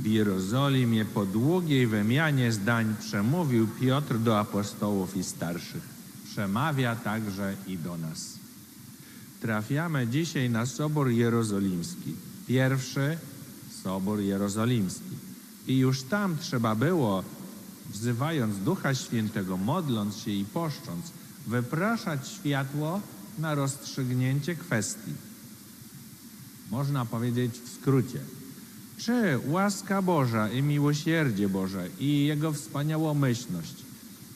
W Jerozolimie po długiej wymianie zdań przemówił Piotr do apostołów i starszych. Przemawia także i do nas. Trafiamy dzisiaj na Sobór Jerozolimski. Pierwszy Sobór Jerozolimski. I już tam trzeba było, wzywając Ducha Świętego, modląc się i poszcząc, wypraszać światło na rozstrzygnięcie kwestii. Można powiedzieć w skrócie. Czy łaska Boża i miłosierdzie Boże i Jego wspaniałomyślność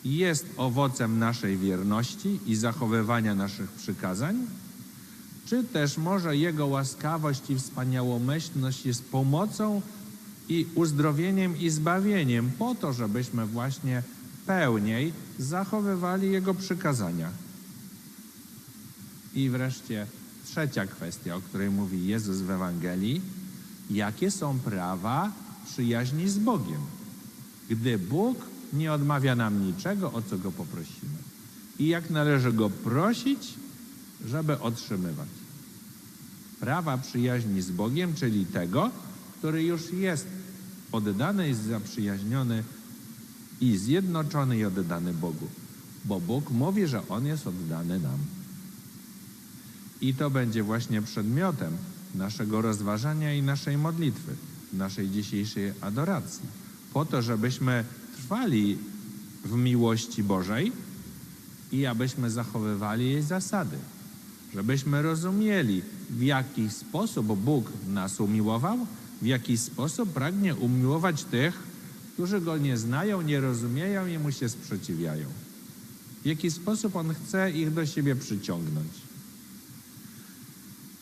jest owocem naszej wierności i zachowywania naszych przykazań? Czy też może Jego łaskawość i wspaniałomyślność jest pomocą i uzdrowieniem i zbawieniem po to, żebyśmy właśnie pełniej zachowywali Jego przykazania? I wreszcie trzecia kwestia, o której mówi Jezus w Ewangelii. Jakie są prawa przyjaźni z Bogiem? Gdy Bóg nie odmawia nam niczego, o co Go poprosimy. I jak należy Go prosić, żeby otrzymywać. Prawa przyjaźni z Bogiem, czyli tego, który już jest oddany i zaprzyjaźniony i zjednoczony i oddany Bogu. Bo Bóg mówi, że On jest oddany nam. I to będzie właśnie przedmiotem naszego rozważania i naszej modlitwy, naszej dzisiejszej adoracji. Po to, żebyśmy trwali w miłości Bożej i abyśmy zachowywali jej zasady. Żebyśmy rozumieli, w jaki sposób Bóg nas umiłował, w jaki sposób pragnie umiłować tych, którzy Go nie znają, nie rozumieją i Mu się sprzeciwiają. W jaki sposób On chce ich do siebie przyciągnąć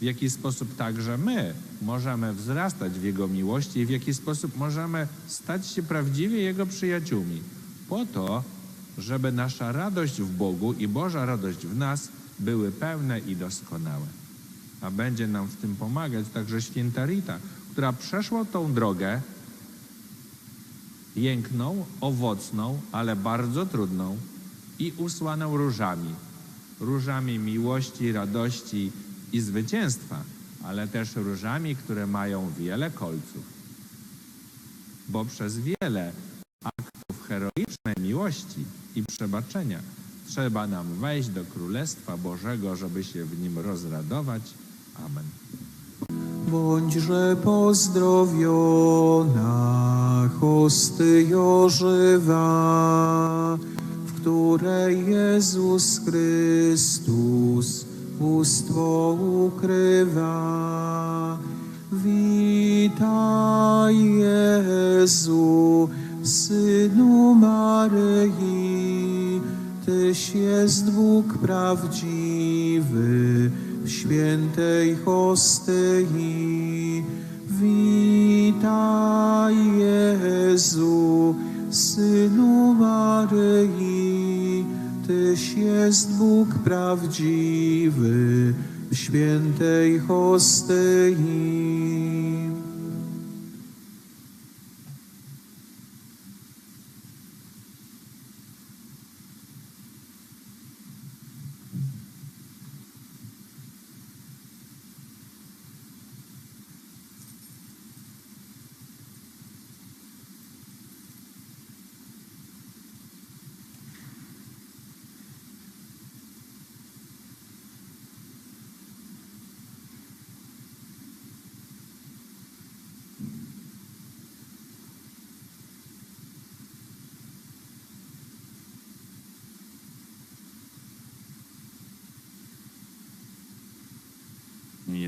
w jaki sposób także my możemy wzrastać w Jego miłości i w jaki sposób możemy stać się prawdziwie Jego przyjaciółmi. Po to, żeby nasza radość w Bogu i Boża radość w nas były pełne i doskonałe. A będzie nam w tym pomagać także święta Rita, która przeszła tą drogę piękną, owocną, ale bardzo trudną i usłaną różami. Różami miłości, radości i zwycięstwa, ale też różami, które mają wiele kolców. Bo przez wiele aktów heroicznej miłości i przebaczenia trzeba nam wejść do Królestwa Bożego, żeby się w nim rozradować. Amen. Bądźże pozdrowiona, hostyo żywa, w której Jezus Chrystus bóstwo ukrywa. Witaj Jezu, Synu Maryi, Tyś jest Bóg prawdziwy w świętej hostyi. Witaj Jezu, Synu Maryi, Tyś jest Bóg prawdziwy w świętej hostyi.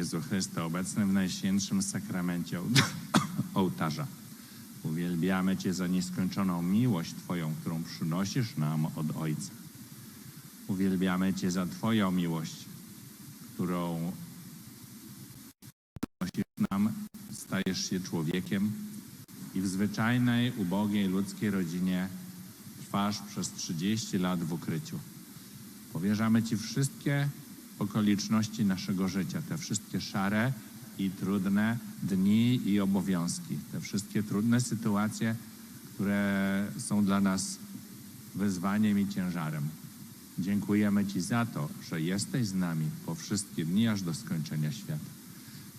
Jezu Chryste, obecny w Najświętszym Sakramencie ołt- ołtarza. Uwielbiamy Cię za nieskończoną miłość Twoją, którą przynosisz nam od Ojca. Uwielbiamy Cię za Twoją miłość, którą przynosisz nam, stajesz się człowiekiem i w zwyczajnej, ubogiej ludzkiej rodzinie trwasz przez 30 lat w ukryciu. Powierzamy Ci wszystkie okoliczności naszego życia, te wszystkie szare i trudne dni i obowiązki, te wszystkie trudne sytuacje, które są dla nas wyzwaniem i ciężarem. Dziękujemy Ci za to, że jesteś z nami po wszystkie dni aż do skończenia świata.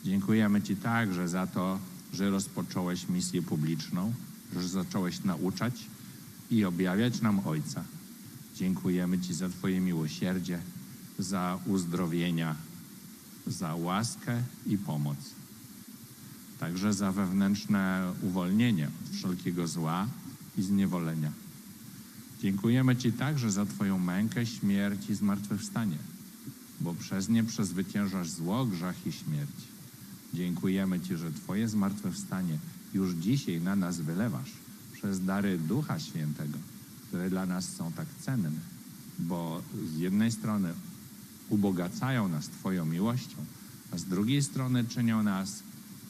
Dziękujemy Ci także za to, że rozpocząłeś misję publiczną, że zacząłeś nauczać i objawiać nam Ojca. Dziękujemy Ci za Twoje miłosierdzie, za uzdrowienia, za łaskę i pomoc. Także za wewnętrzne uwolnienie od wszelkiego zła i zniewolenia. Dziękujemy Ci także za Twoją mękę, śmierć i zmartwychwstanie, bo przez nie przezwyciężasz zło, grzech i śmierć. Dziękujemy Ci, że Twoje zmartwychwstanie już dzisiaj na nas wylewasz przez dary Ducha Świętego, które dla nas są tak cenne, bo z jednej strony ubogacają nas Twoją miłością, a z drugiej strony czynią nas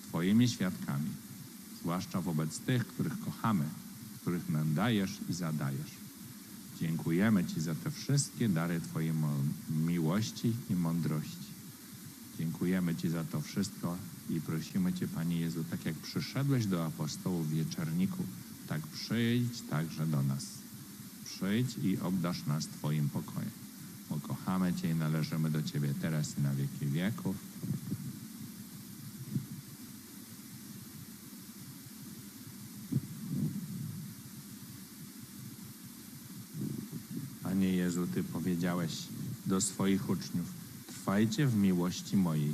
Twoimi świadkami, zwłaszcza wobec tych, których kochamy, których nam dajesz i zadajesz. Dziękujemy Ci za te wszystkie dary Twojej miłości i mądrości. Dziękujemy Ci za to wszystko i prosimy Cię, Panie Jezu, tak jak przyszedłeś do apostołów w wieczorniku, tak przyjdź także do nas. Przyjdź i obdasz nas Twoim pokojem. Bo kochamy Cię i należymy do Ciebie teraz i na wieki wieków. Panie Jezu, Ty powiedziałeś do swoich uczniów: Trwajcie w miłości mojej.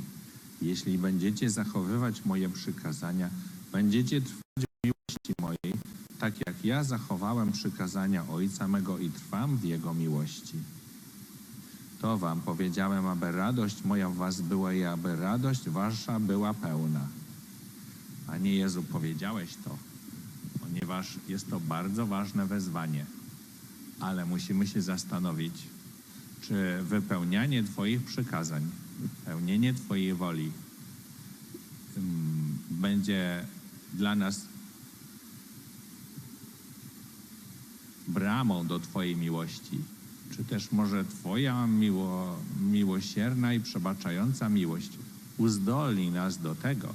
Jeśli będziecie zachowywać moje przykazania, będziecie trwać w miłości mojej, tak jak ja zachowałem przykazania Ojca mego i trwam w Jego miłości. To Wam powiedziałem, aby radość moja w Was była i aby radość Wasza była pełna. Panie Jezu, powiedziałeś to, ponieważ jest to bardzo ważne wezwanie ale musimy się zastanowić, czy wypełnianie Twoich przykazań, pełnienie Twojej woli mm, będzie dla nas bramą do Twojej miłości, czy też może Twoja miło, miłosierna i przebaczająca miłość uzdolni nas do tego,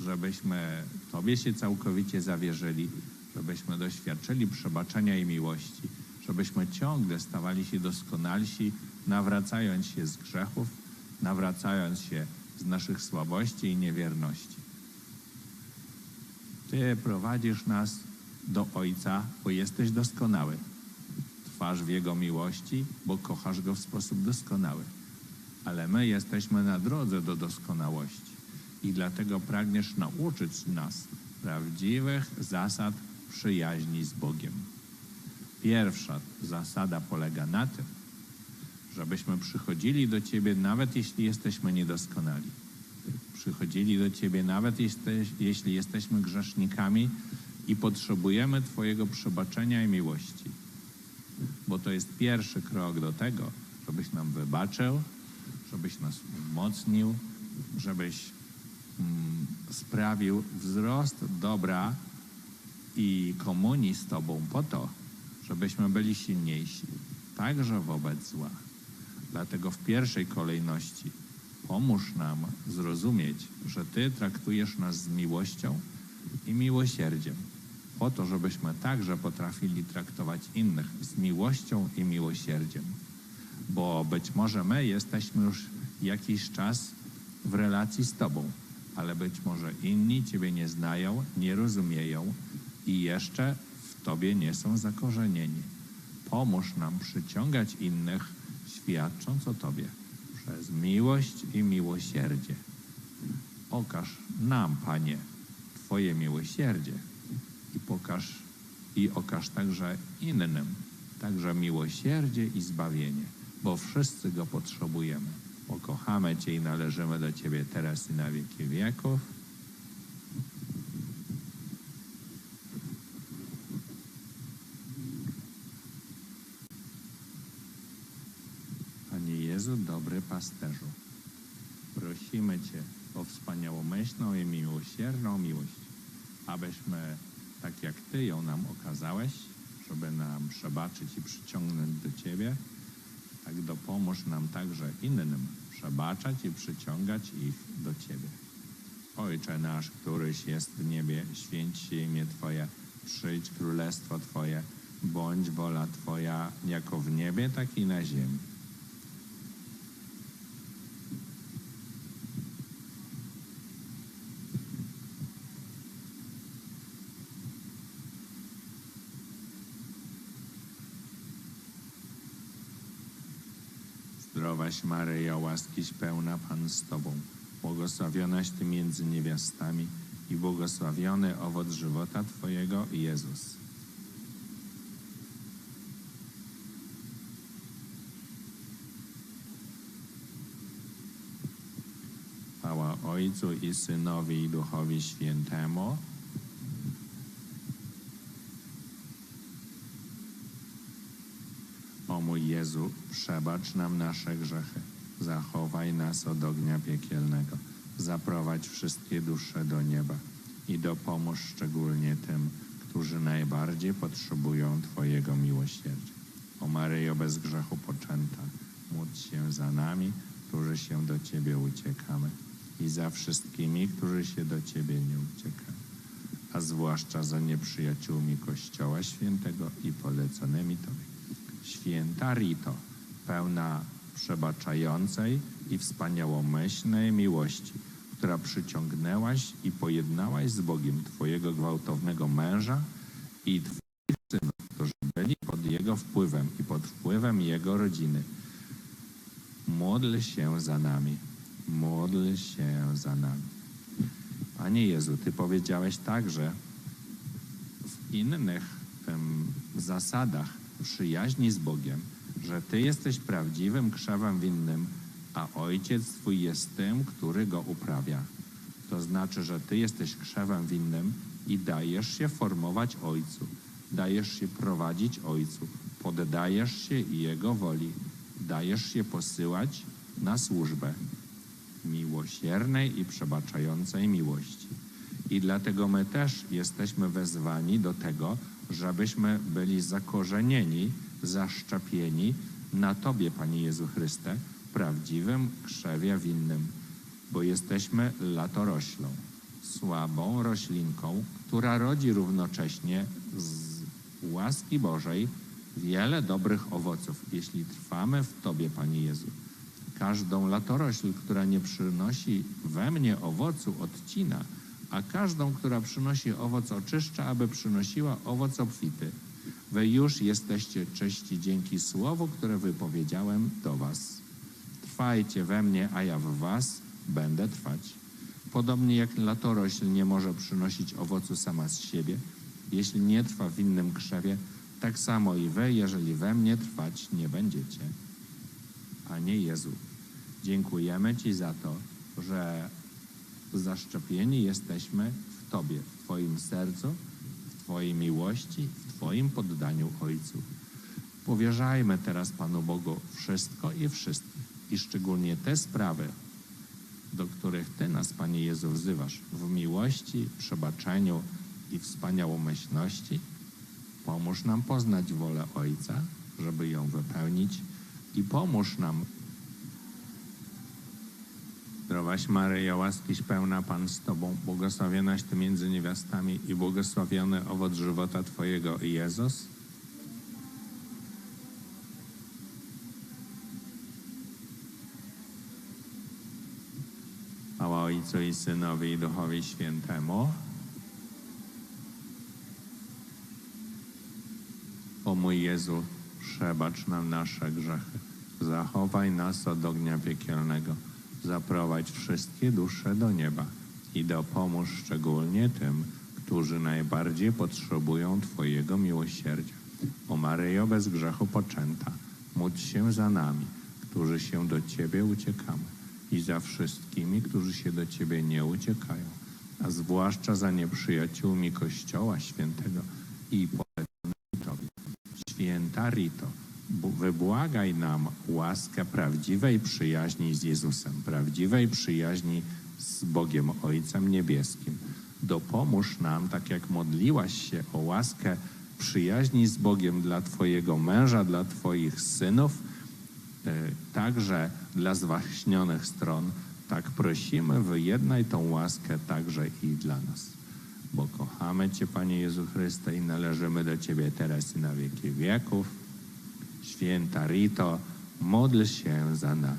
żebyśmy Tobie się całkowicie zawierzyli, żebyśmy doświadczyli przebaczenia i miłości, żebyśmy ciągle stawali się doskonalsi, nawracając się z grzechów, nawracając się z naszych słabości i niewierności. Ty prowadzisz nas do Ojca, bo jesteś doskonały. Trwasz w Jego miłości, bo kochasz Go w sposób doskonały. Ale my jesteśmy na drodze do doskonałości i dlatego pragniesz nauczyć nas prawdziwych zasad przyjaźni z Bogiem. Pierwsza zasada polega na tym, żebyśmy przychodzili do Ciebie nawet jeśli jesteśmy niedoskonali. Przychodzili do Ciebie nawet jesteś, jeśli jesteśmy grzesznikami i potrzebujemy Twojego przebaczenia i miłości. Bo to jest pierwszy krok do tego, żebyś nam wybaczył, żebyś nas umocnił, żebyś mm, sprawił wzrost dobra i komunii z Tobą po to, żebyśmy byli silniejsi, także wobec zła. Dlatego w pierwszej kolejności pomóż nam zrozumieć, że Ty traktujesz nas z miłością i miłosierdziem, po to, żebyśmy także potrafili traktować innych z miłością i miłosierdziem. Bo być może my jesteśmy już jakiś czas w relacji z Tobą, ale być może inni Ciebie nie znają, nie rozumieją i jeszcze w Tobie nie są zakorzenieni. Pomóż nam przyciągać innych, świadcząc o Tobie przez miłość i miłosierdzie. Okaż nam, Panie, Twoje miłosierdzie i pokaż i okaż także innym, także miłosierdzie i zbawienie, bo wszyscy go potrzebujemy. Bo kochamy Cię i należymy do Ciebie teraz i na wieki wieków. Panie Jezu, dobry pasterzu, prosimy Cię o wspaniałomyślną i miłosierną miłość, abyśmy, tak jak Ty ją nam okazałeś, żeby nam przebaczyć i przyciągnąć do Ciebie, tak dopomóż nam także innym przebaczać i przyciągać ich do Ciebie. Ojcze nasz, któryś jest w niebie, święć imię Twoje, przyjdź królestwo Twoje, bądź wola Twoja, jako w niebie, tak i na ziemi. Zdrowaś Maryjo, łaskiś pełna Pan z Tobą, błogosławionaś Ty między niewiastami i błogosławiony owoc żywota Twojego, Jezus. Chwała Ojcu i Synowi i Duchowi Świętemu. O mój Jezu, przebacz nam nasze grzechy, zachowaj nas od ognia piekielnego, zaprowadź wszystkie dusze do nieba i dopomóż szczególnie tym, którzy najbardziej potrzebują Twojego miłosierdzia. O Maryjo bez grzechu poczęta, módl się za nami, którzy się do Ciebie uciekamy i za wszystkimi, którzy się do Ciebie nie uciekają, a zwłaszcza za nieprzyjaciółmi Kościoła Świętego i poleconymi Tobie. Święta Rito, pełna przebaczającej i wspaniałomyślnej miłości, która przyciągnęłaś i pojednałaś z Bogiem Twojego gwałtownego męża i Twoich synów, którzy byli pod jego wpływem i pod wpływem jego rodziny. Módl się za nami. Módl się za nami. Panie Jezu, Ty powiedziałeś także w innych em, zasadach przyjaźni z Bogiem, że Ty jesteś prawdziwym krzewem winnym, a Ojciec Twój jest tym, który go uprawia. To znaczy, że Ty jesteś krzewem winnym i dajesz się formować Ojcu, dajesz się prowadzić Ojcu, poddajesz się Jego woli, dajesz się posyłać na służbę miłosiernej i przebaczającej miłości. I dlatego my też jesteśmy wezwani do tego, żebyśmy byli zakorzenieni, zaszczepieni na Tobie, Panie Jezu Chryste, prawdziwym krzewie winnym, bo jesteśmy latoroślą, słabą roślinką, która rodzi równocześnie z łaski Bożej wiele dobrych owoców, jeśli trwamy w Tobie, Panie Jezu. Każdą latorośl, która nie przynosi we mnie owocu, odcina, a każdą, która przynosi owoc, oczyszcza, aby przynosiła owoc obfity. Wy już jesteście czyści dzięki słowu, które wypowiedziałem do Was. Trwajcie we mnie, a ja w Was będę trwać. Podobnie jak latorośl nie może przynosić owocu sama z siebie, jeśli nie trwa w innym krzewie, tak samo i Wy, jeżeli we mnie trwać nie będziecie. Panie Jezu, dziękujemy Ci za to, że zaszczepieni jesteśmy w Tobie, w Twoim sercu, w Twojej miłości, w Twoim poddaniu Ojcu. Powierzajmy teraz Panu Bogu wszystko i wszystkich, i szczególnie te sprawy, do których Ty nas, Panie Jezu, wzywasz w miłości, przebaczeniu i wspaniałomyślności. Pomóż nam poznać wolę Ojca, żeby ją wypełnić i pomóż nam Zdrowaś Maryjo, łaskiś pełna Pan z Tobą, błogosławionaś Ty między niewiastami i błogosławiony owoc żywota Twojego, Jezus. Chwała Ojcu i Synowi i Duchowi Świętemu. O mój Jezu, przebacz nam nasze grzechy, zachowaj nas od ognia piekielnego, zaprowadź wszystkie dusze do nieba i dopomóż szczególnie tym, którzy najbardziej potrzebują Twojego miłosierdzia. O Maryjo bez grzechu poczęta, módl się za nami, którzy się do Ciebie uciekamy i za wszystkimi, którzy się do Ciebie nie uciekają, a zwłaszcza za nieprzyjaciółmi Kościoła Świętego i poleconymi Tobie. Święta Rito, wybłagaj nam łaskę prawdziwej przyjaźni z Jezusem, prawdziwej przyjaźni z Bogiem Ojcem Niebieskim. Dopomóż nam, tak jak modliłaś się o łaskę przyjaźni z Bogiem dla Twojego męża, dla Twoich synów, e, także dla zwaśnionych stron, tak prosimy, wyjednaj tą łaskę także i dla nas. Bo kochamy Cię, Panie Jezu Chryste, i należymy do Ciebie teraz i na wieki wieków. Święta Rito, módl się za nami.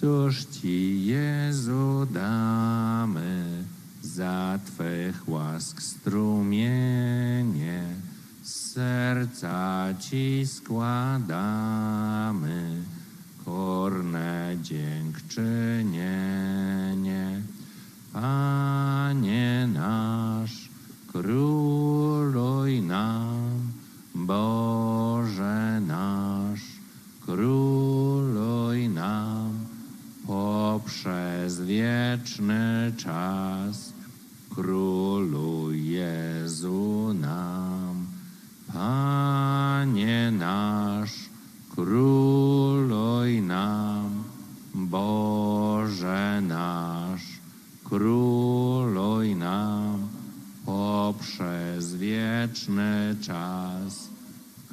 Cóż Ci, Jezu, damy za Twych łask strumienie, serca Ci składamy, korne dziękczynienie. Panie nasz, króluj nam, Boże nasz, króluj nam poprzez wieczny czas. Króluj Jezu nam, Panie nasz, króluj nam, Boże nasz, króluj nam poprzez wieczny czas.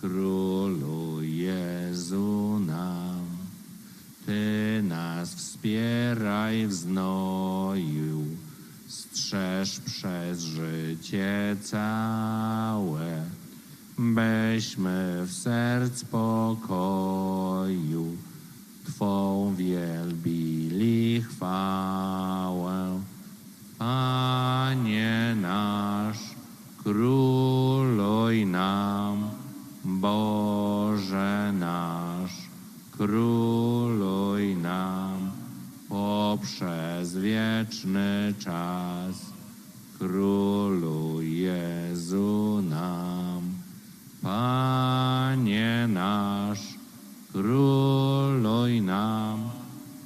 Króluj Jezu nam. Ty nas wspieraj w znoju, strzeż przez życie całe, byśmy w serc pokoju Twą wielbili chwałę. Panie nasz, króluj nam, Boże nasz, króluj nam poprzez wieczny czas. Króluj Jezu nam, Panie nasz, króluj nam,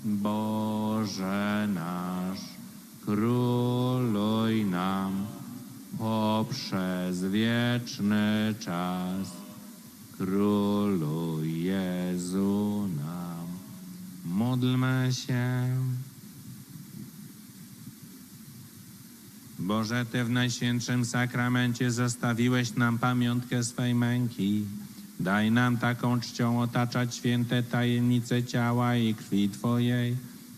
Boże nasz, króluj nam poprzez wieczny czas. Króluj Jezu nam. Módlmy się. Boże, Ty w Najświętszym Sakramencie zostawiłeś nam pamiątkę swej męki. Daj nam taką czcią otaczać święte tajemnice ciała i krwi Twojej,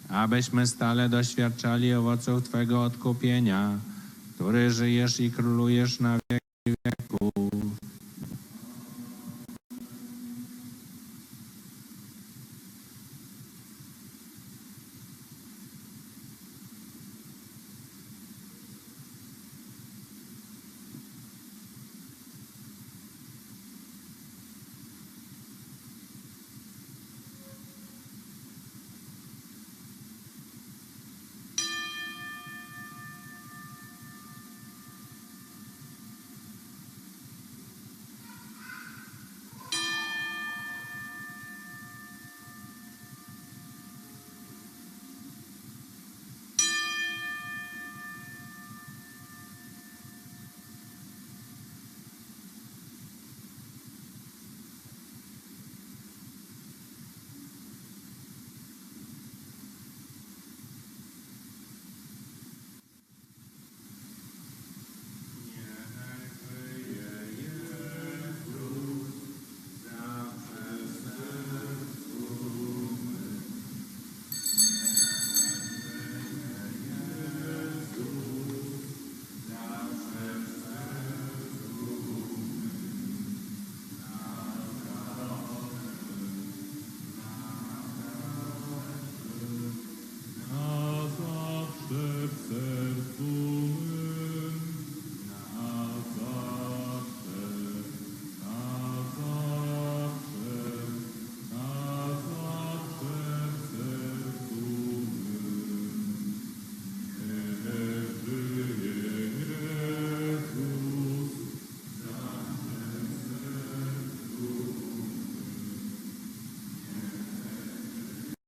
abyśmy stale doświadczali owoców Twego odkupienia, który żyjesz i królujesz na wieki echo